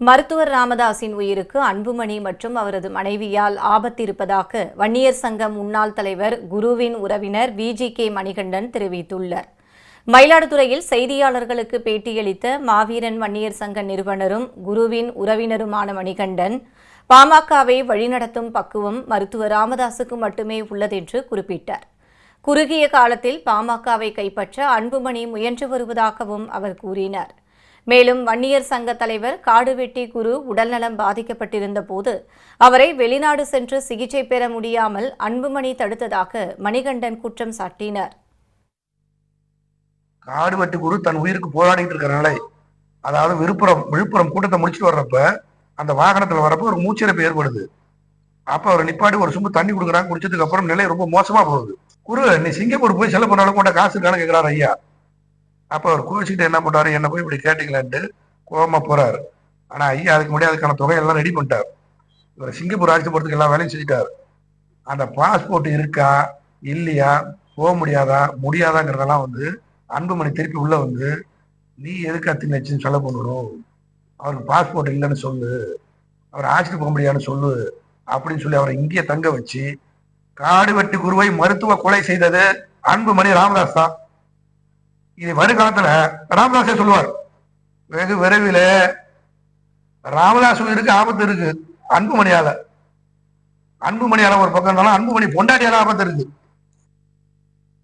மருத்துவர் ராமதாஸின் உயிருக்கு அன்புமணி மற்றும் அவரது மனைவியால் ஆபத்து இருப்பதாக வன்னியர் சங்க முன்னாள் தலைவர் குருவின் உறவினர் விஜி கே மணிகண்டன் தெரிவித்துள்ளார். மயிலாடுதுறையில் செய்தியாளர்களுக்கு பேட்டியளித்த மாவீரன் வன்னியர் சங்க நிறுவனரும் குருவின் உறவினருமான மணிகண்டன் பாமகவை வழிநடத்தும் பக்குவம் மருத்துவர் ராமதாசுக்கு மட்டுமே உள்ளதென்று குறிப்பிட்டார். குறுகிய காலத்தில் பாமகவை கைப்பற்ற அன்புமணி முயன்று வருவதாகவும் அவர் கூறினார். மேலும் வன்னியர் சங்க தலைவர் காடுவெட்டி குரு உடல்நலம் பாதிக்கப்பட்டிருந்த போது அவரை வெளிநாடு சென்று சிகிச்சை பெற முடியாமல் அன்புமணி தடுத்ததாக மணிகண்டன் குற்றம் சாட்டினார். காடுவெட்டி குரு தன் உயிருக்கு போராடிட்டு இருக்கிறனால அதாவது விழுப்புரம் விழுப்புரம் கூட்டத்தை முடிச்சுட்டு வர்றப்ப அந்த வாகனத்துல வரப்ப ஒரு மூச்சிறப்பு ஏற்படுது. அப்ப அவர் நிப்பாட்டி ஒரு சும்மா தண்ணி கொடுக்குறாங்க குடிச்சதுக்கு அப்புறம் நிலை ரொம்ப மோசமா போகுது. குரு நீ சிங்கப்பூர் போய் செலவு பண்ணாலும் கூட காசு இருக்கான்னு கேட்கிறாரு ஐயா. அப்போ அவர் கோச்சிக்கிட்டு என்ன பண்ணுறாரு என்ன போய் இப்படி கேட்டீங்களான்ட்டு கோபமாக போகிறாரு ஆனால் ஐயா அதுக்கு முன்னாடி அதுக்கான தொகையெல்லாம் ரெடி பண்ணிட்டார். இவர் சிங்கப்பூர் அழைத்து போகிறதுக்கு எல்லா வேலையும் செஞ்சுட்டார். அந்த பாஸ்போர்ட் இருக்கா? இல்லையா? போக முடியாதா? முடியாதாங்கிறதெல்லாம் வந்து அன்புமணி திருப்பி உள்ளே வந்து நீ எதுக்கு அத்தி சொல்ல செலவு பண்ணணும்? அவருக்கு பாஸ்போர்ட் இல்லைன்னு சொல்லு. அவர் ஆட்சிட்டு போக முடியாதுன்னு சொல்லு. அப்படின்னு சொல்லி அவரை இங்கேயே தங்க வச்சு காடு வெட்டி குருவை மருத்துவ கொலை செய்தது அன்புமணி ராமதாஸ் தான். இது வருகாலத்துல ராமதாசே சொல்லுவார். வெகு விரைவில் ராமதாஸ் உயிருக்கு ஆபத்து இருக்கு. அன்புமணியால. அன்புமணியால ஒரு பக்கம் இருந்தாலும் அன்புமணி பொண்டாட்டியால ஆபத்து இருக்கு.